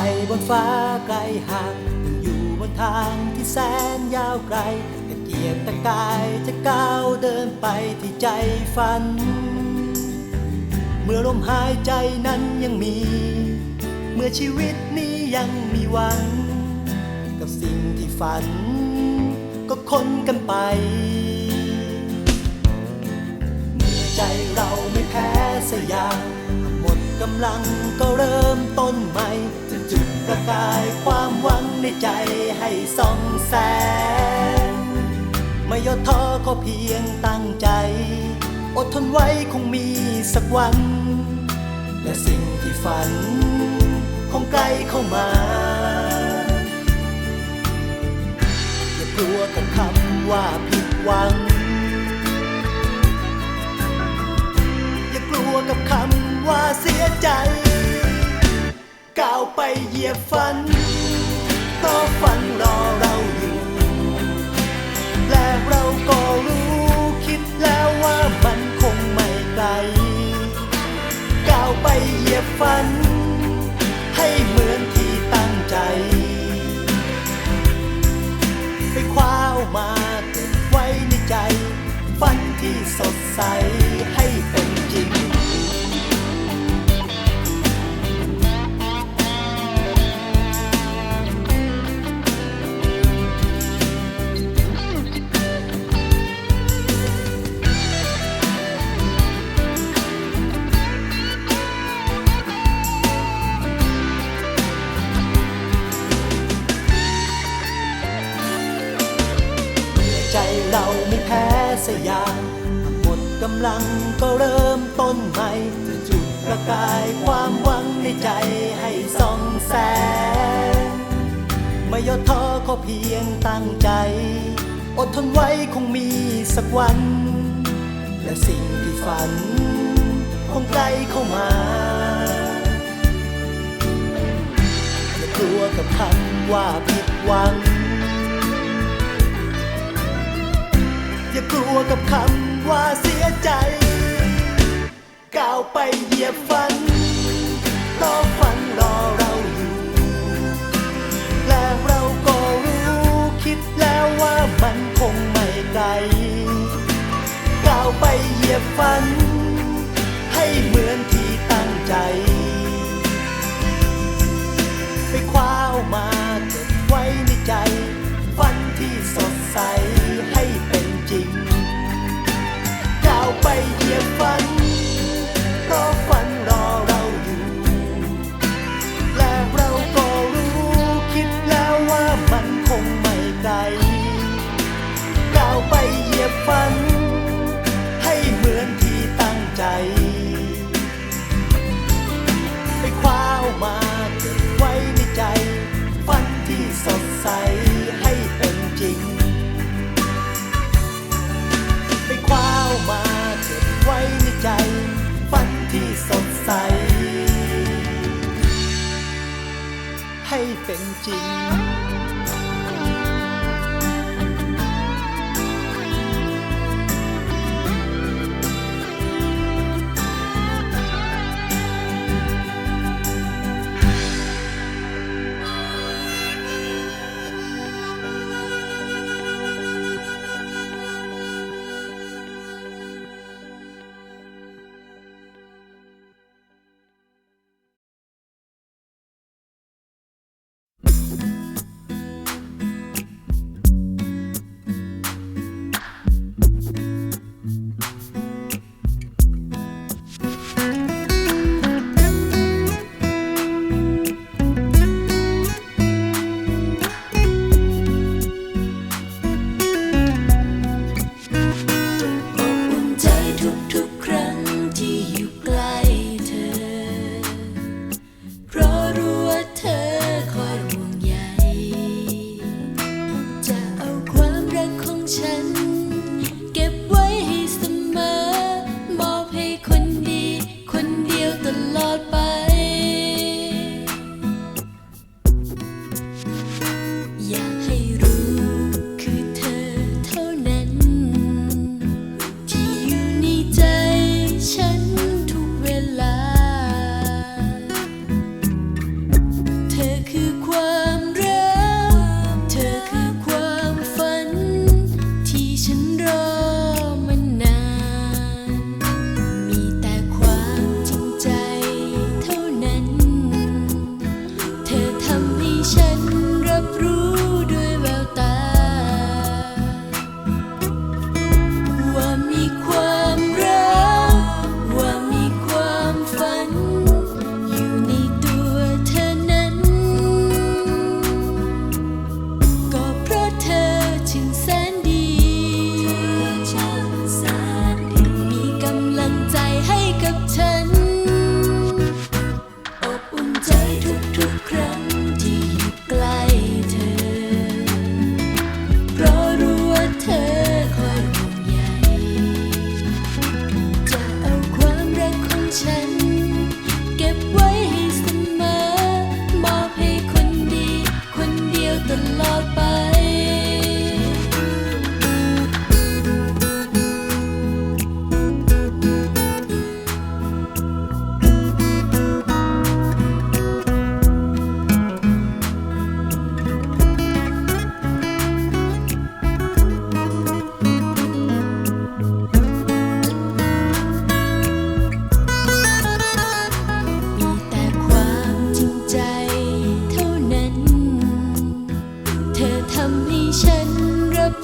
ไปบนฟ้าไกลห่างยังอยู่บนทางที่แสนยาวไกลตะเกียกตะกายจะก้าวเดินไปที่ใจฝัน เมื่อลมหายใจนั้นยังมี เมื่อชีวิตนี้ยังมีหวัง กับสิ่งที่ฝัน ก็ค้นกันไป เมื่อใจเราไม่แพ้สยามหมดกำลังก็เริ่มต้นใหม่ ประกายความหวังในใจให้ส่องแสง ไม่ย่อท้อก็เพียงตั้งใจ อดทนไว้คงมีสักวัน และสิ่งที่ฝัน คงใกล้เข้ามา อย่ากลัวกับคำว่าผิดหวัง อย่ากลัวกับคำว่าเสียใจ ก้าวไปเหยียบฝันก็ฝันรอเราอยู่ และเราก็รู้คิดแล้วว่ามันคงไม่ไกลก้าวไปเหยียบฝัน ให้เหมือนที่ตั้งใจ ไปคว้าเอามาเก็บไว้ในใจ ฝันที่สดใสำลังก็เริ่มต้นใหม่ จะจุดประกายความหวังในใจให้ส่องแสงไม่ย่อท้อก็เพียงตั้งใจ อดทนไว้คงมีสักวัน และสิ่งที่ฝัน คงใกล้เข้ามาอย่ากลัวกับคำว่าผิดหวัง อย่ากลัวกับคำว่าเสียใจ ก้าวไปเหยียบฝันรอฝันรอเราอยู่ และเราก็รู้คิดแล้วว่ามันคงไม่ไกล ก้าวไปเหยียบฝัน เป็นจริง「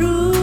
รั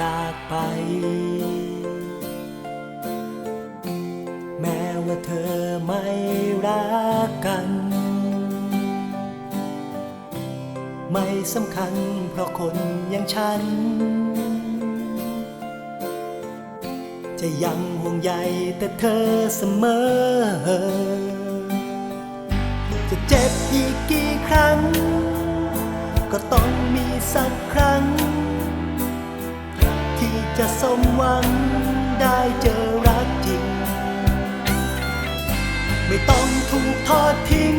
จากไป แม้ว่าเธอไม่รักกัน ไม่สำคัญเพราะคนอย่างฉัน จะยังห่วงใยแต่เธอเสมอ จะเจ็บอีกกี่ครั้ง ก็ต้องมีสักครั้ง จะสมหวังได้เจอรักจริง ไม่ต้องถูกทอดทิ้ง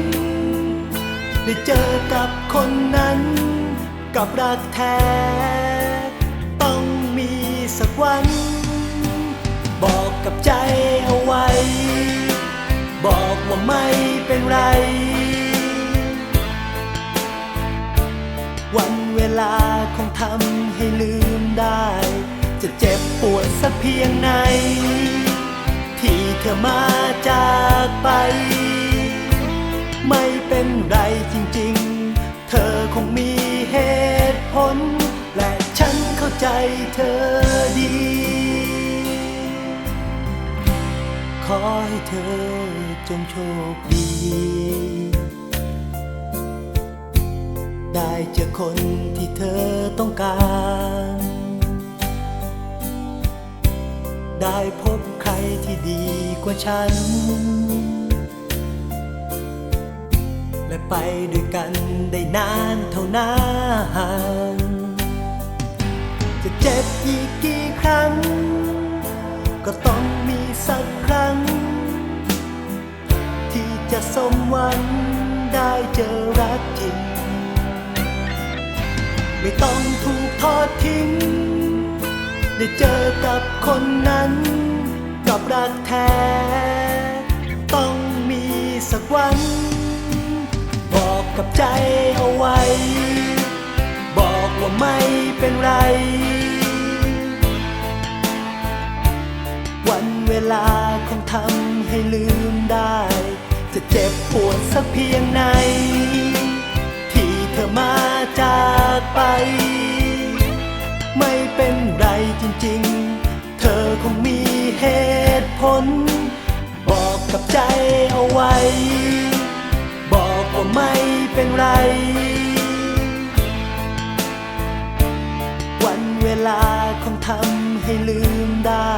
ได้เจอกับคนนั้น กับรักแท้ ต้องมีสักวัน บอกกับใจเอาไว้ บอกว่าไม่เป็นไร วันเวลาคงทำให้ลืมได้ จะเจ็บปวดสักเพียงไหน ที่เธอมาจากไป ไม่เป็นไรจริงๆ เธอคงมีเหตุผล และฉันเข้าใจเธอดี ขอให้เธอจงโชคดี ได้เจอคนที่เธอต้องการ ได้พบใครที่ดีกว่าฉัน และไปด้วยกันได้นานเท่านานจะเจ็บอีกกี่ครั้ง ก็ต้องมีสักครั้ง ที่จะสมหวังได้เจอรักจริง ไม่ต้องถูกทอดทิ้ง ได้เจอกับคนนั้น กับรักแท้ ต้องมีสักวัน บอกกับใจเอาไว้ บอกว่าไม่เป็นไร วันเวลาคงทำให้ลืมได้ จะเจ็บปวดสักเพียงไหน ที่เธอมาจากไป เป็นไรจริงๆ เธอคงมีเหตุผล บอกกับใจเอาไว้ บอกว่าไม่เป็นไร วันเวลาคงทำให้ลืมได้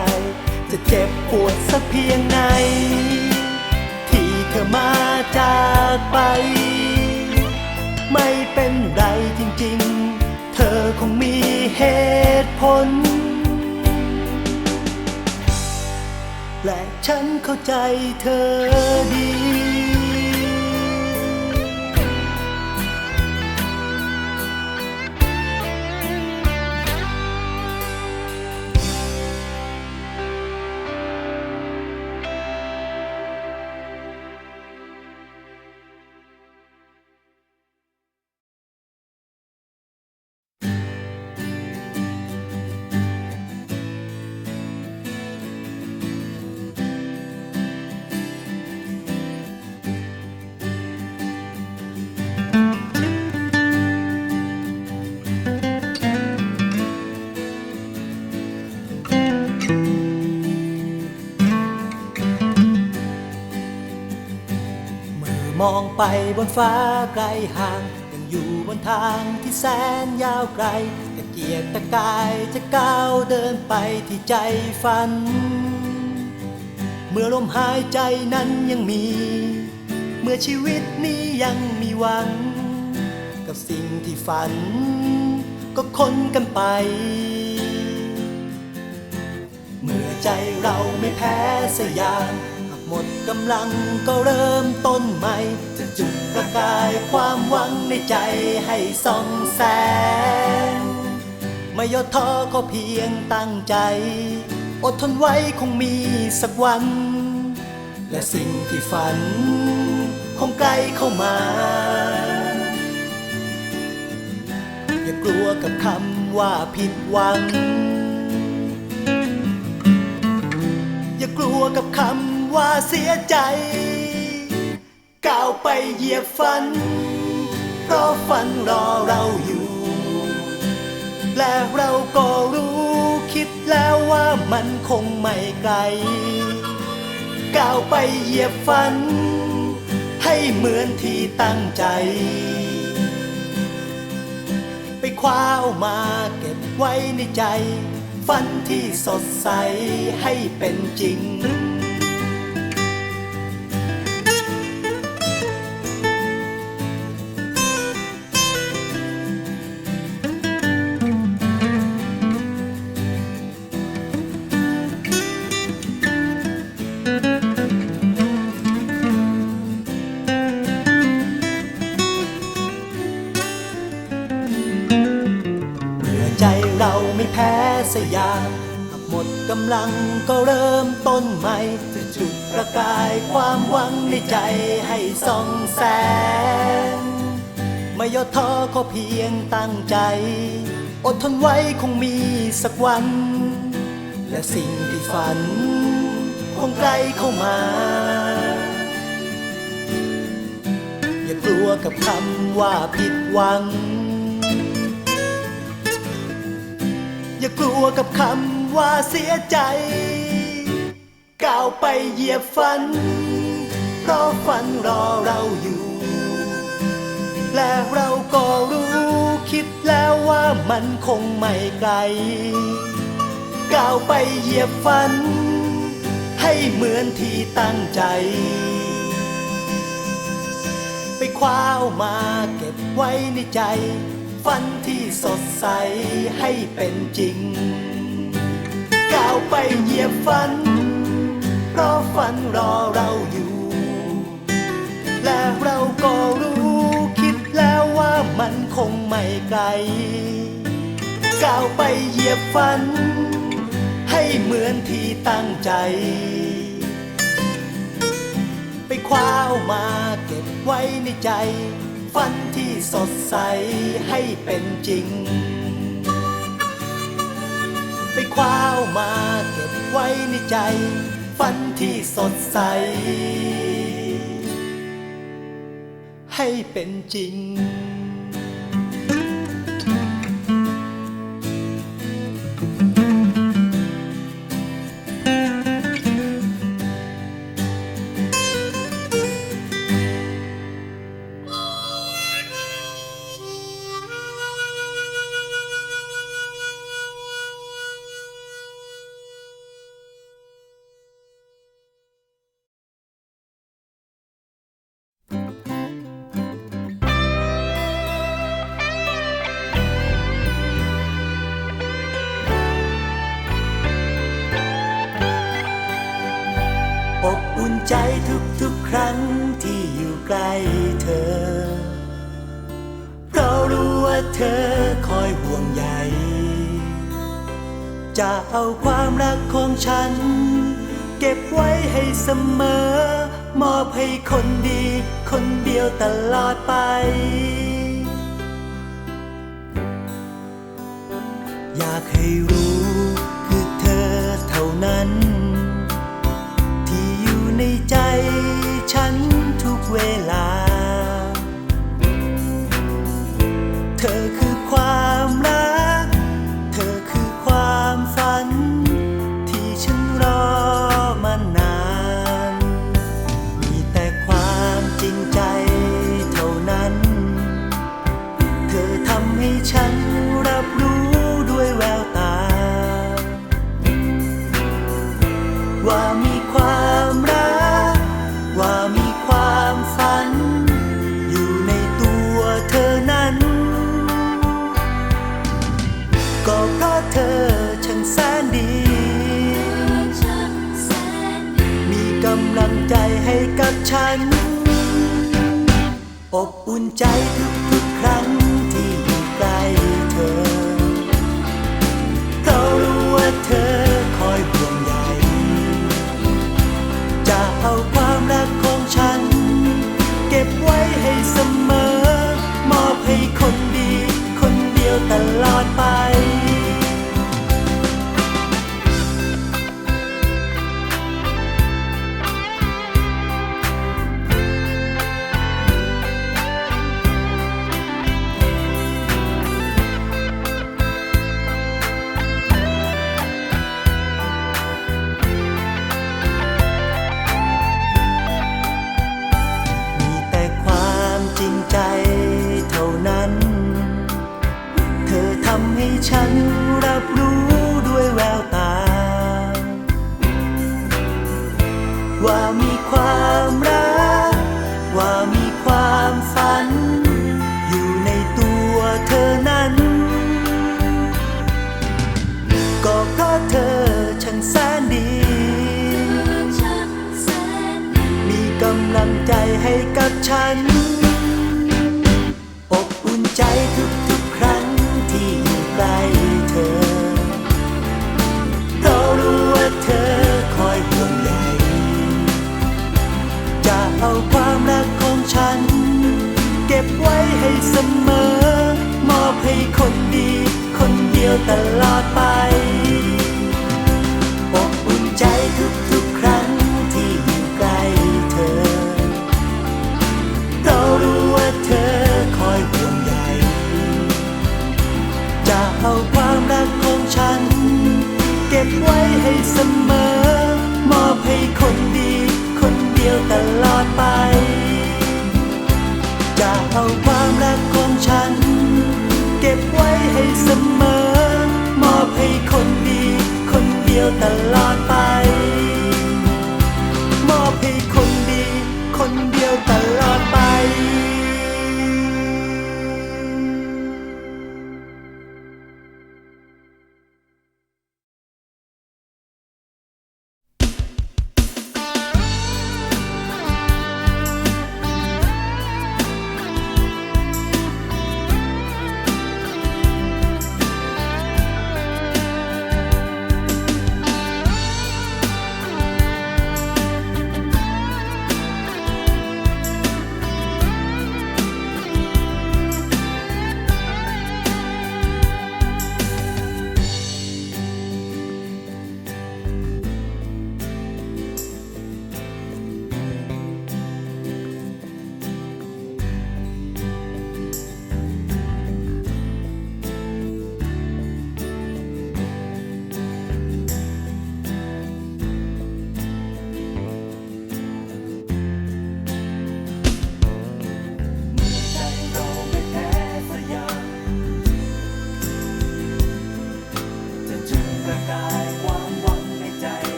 จะเจ็บปวดสักเพียงไหน ที่เธอมาจากไป ไม่เป็นไรจริงๆ เธอคงมีเหตุ ล และฉันเข้าใจเธอดี มองไปบนฟ้าไกลห่าง ยังอยู่บนทางที่แสนยาวไกลตะเกียกตะกายจะก้าวเดินไปที่ใจฝัน เมื่อลมหายใจนั้นยังมี เมื่อชีวิตนี้ยังมีหวัง กับสิ่งที่ฝัน ก็ค้นกันไป เมื่อใจเราไม่แพ้สยาม หมดกำลังก็เริ่มต้นใหม่ จะจุดประกายความหวังในใจให้ส่องแสง ไม่ย่อท้อก็เพียงตั้งใจ อดทนไว้คงมีสักวัน และสิ่งที่ฝัน คงใกล้เข้ามา อย่ากลัวกับคำว่าผิดหวัง อย่ากลัวกับคำ ว่าเสียใจ ก้าวไปเหยียบฝัน เพราะฝันรอเราอยู่ และเราก็รู้คิดแล้วว่ามันคงไม่ไกล ก้าวไปเหยียบฝัน ให้เหมือนที่ตั้งใจ ไปคว้าเอามาเก็บไว้ในใจฝันที่สดใสให้เป็นจริงำลังก็เริ่มต้นใหม่ จะจุดประกายความหวังในใจให้ส่องแสง ไม่ย่อท้อก็เพียงตั้งใจ อดทนไว้คงมีสักวัน และสิ่งที่ฝัน คงใกล้เข้ามา อย่ากลัวกับคำว่าผิดหวัง อย่ากลัวกับคำ ว่าเสียใจก้าวไปเหยียบฝัน เพราะฝันรอเราอยู่ และเราก็รู้คิดแล้วว่ามันคงไม่ไกลก้าวไปเหยียบฝัน ให้เหมือนที่ตั้งใจ ไปคว้ามาเก็บไว้ในใจฝันที่สดใสให้เป็นจริง ไปเหยียบฝัน เพราะฝันรอเราอยู่ และเราก็รู้คิดแล้วว่ามันคงไม่ไกลก้าวไปเหยียบฝัน ให้เหมือนที่ตั้งใจ ไปคว้าเอามาเก็บไว้ในใจ ฝันที่สดใสให้เป็นจริง ไปคว้ามาเก็บไว้ในใจ ฝันที่สดใส ให้เป็นจริง เธอคอยห่วงใยจะเอาความรักของฉัน เก็บไว้ให้เสมอ มอบให้คนดี คนเดียวตลอดไป อยากให้รู้คือเธอเท่านั้น ใจให้กับฉัน อบอุ่นใจทุกๆครั้ง ความรักของฉัน เก็บไว้ให้เสมอ มอบให้คนดี คนเดียวตลอดไปอบอุ่นใจทุกๆครั้งที่อยู่ใกล้เธอ เรารู้ว่าเธอคอยห่วงใยจะเอาความรักของฉัน เก็บไว้ให้เสมอ มอบให้คนดี ดียวตลอดไป จะเอาความรักของฉัน เก็บไว้ให้เสมอ มอบให้คนดี คนเดียวตลอดไป มอบให้